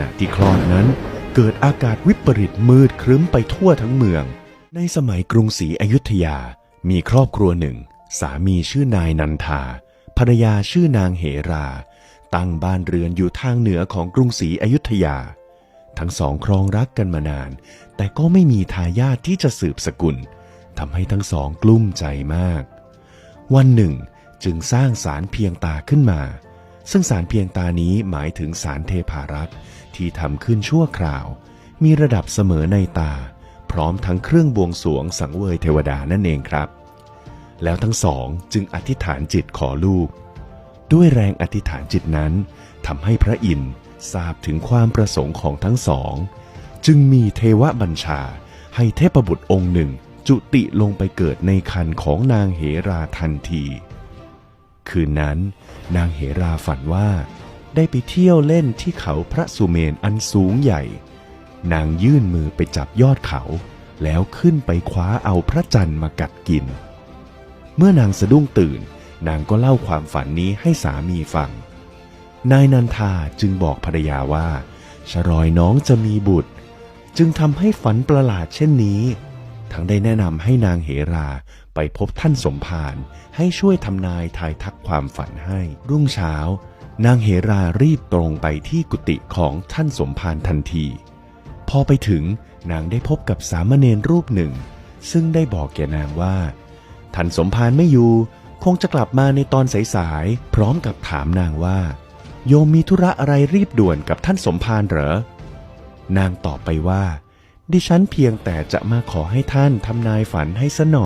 ณะที่คลอดนั้น เกิดอากาศวิปริตมืดครึ้มไปทั่วทั้งเมือง ในสมัยกรุงศรีอยุธยา มีครอบครัวหนึ่ง สามีชื่อนายนันทา ภรรยาชื่อนางเหรา ตั้งบ้านเรือนอยู่ทางเหนือของกรุงศรีอยุธยา ทั้งสองครองรักกันมานาน แต่ก็ไม่มีทายาทที่จะสืบสกุลทำให้ทั้งสองกลุ้มใจมาก วันหนึ่งจึงสร้างสารเพียงตาขึ้นมา ซึ่งสารเพียงตานี้หมายถึงสารเทพารักษ์ที่ทำขึ้นชั่วคราว มีระดับเสมอในตา พร้อมทั้งเครื่องบวงสรวงสังเวยเทวดานั่นเองครับ แล้วทั้งสองจึงอธิษฐานจิตขอลูก ด้วยแรงอธิษฐานจิตนั้นทำให้พระอินทร์ทราบถึงความประสงค์ของทั้งสอง จึงมีเทวบัญชาให้เทพบุตรองค์หนึ่งจุติลงไปเกิดในคันของนางเหราทันที คืนนั้น นางเหราฝันว่า ได้ไปเที่ยวเล่นที่เขาพระสุเมนอันสูงใหญ่ นางยื่นมือไปจับยอดเขา แล้วขึ้นไปคว้าเอาพระจันทร์มากัดกิน เมื่อนางสะดุ้งตื่น นางก็เล่าความฝันนี้ให้สามีฟัง นายนันทาจึงบอกภรรยาว่าชรอยน้องจะมีบุตร จึงทำให้ฝันประหลาดเช่นนี้ ทั้งได้แนะนำให้นางเหราไปพบท่านสมภารให้ช่วยทำนายทายทักความฝันให้ รุ่งเช้า นางเหรารีบตรงไปที่กุฏิของท่านสมภารทันที พอไปถึงนางได้พบกับสามเณรรูปหนึ่ง ซึ่งได้บอกแก่นางว่า ท่านสมภารไม่อยู่ คงจะกลับมาในตอนสายๆพร้อมกับถามนางว่า โยมมีธุระอะไรรีบด่วนกับท่านสมภารเหรอ นางตอบไปว่า ดิฉันเพียงแต่จะมาขอให้ท่านทำนายฝันให้สนอย